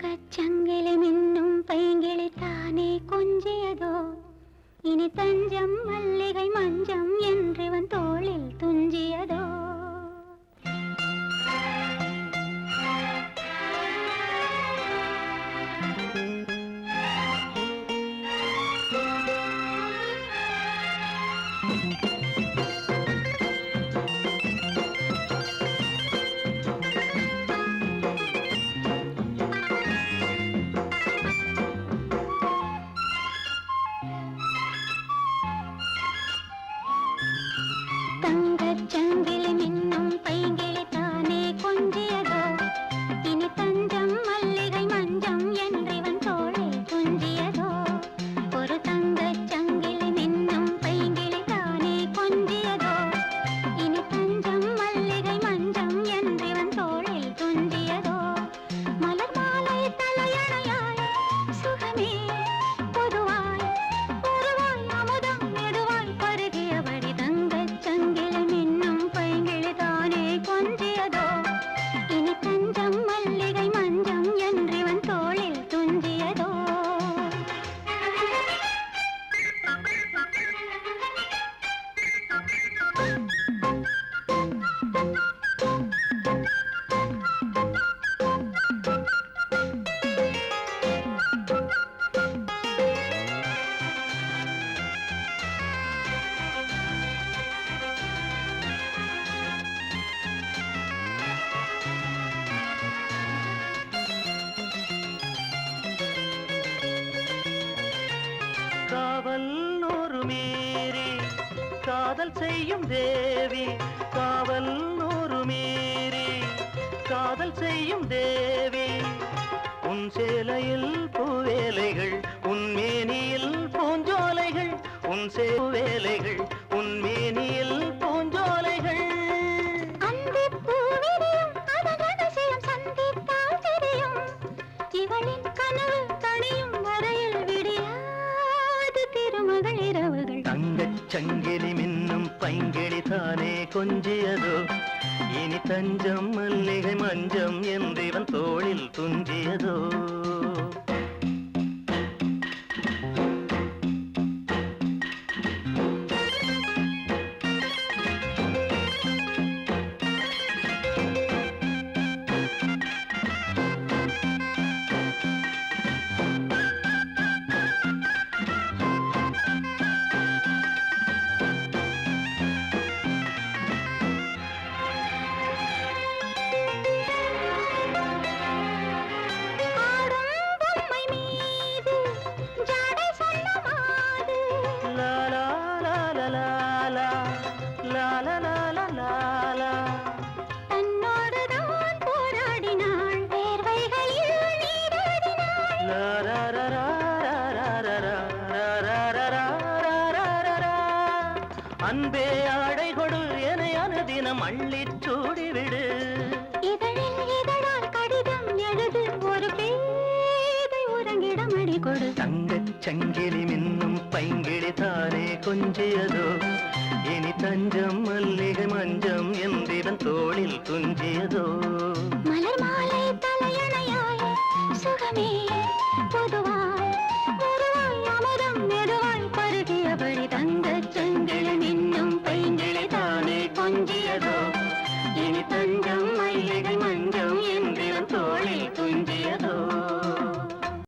തങ്കച്ചങ്കിളിമെന്നും പൈങ്കിളി താനേ കൊഞ്ചിയതോ ഇനി തഞ്ചം മല്ലികൈ മഞ്ചം காதல் செய்யும் தேவி காவல் நூறு மீறி காதல் செய்யும் தேவி. உன் சேலையில் பூவேலைகள் உன் மேனியில் பூஞ்சோலைகள் உன் சேவேலைகள் உன் மேனியில் பூஞ்சோலைகள். கனவு தணியும் வரையில் விடியாது திருமகள் இரவுகள். தங்கச் சங்கிலி மின்னும் தானே கொஞ்சியதோ? இனி தஞ்சம் மல்லிகை மஞ்சம் என்றிவன் தோளில் துஞ்சியதோ? அன்பே ஆடை கொடு என அனுதினம் அள்ளிச் சூடிவிடு இதழில் இதழால் கடிதம் எழுது ஒரு பேதை உறங்கிடம் அடி கொடு. தங்கச் சங்கிலி மின்னும் பைங்கிளி தானே கொஞ்சியதோ. இனி தஞ்சம் மல்லிகை மஞ்சம் என்றிவன் தோளில் துஞ்சியதோ. மலர் மாலை சுகமே பொதுவாய் பொதுவாய் அமுதம் மெதுவாய் பருகியபடி தந்த செங்கிழன் இன்னும் இனி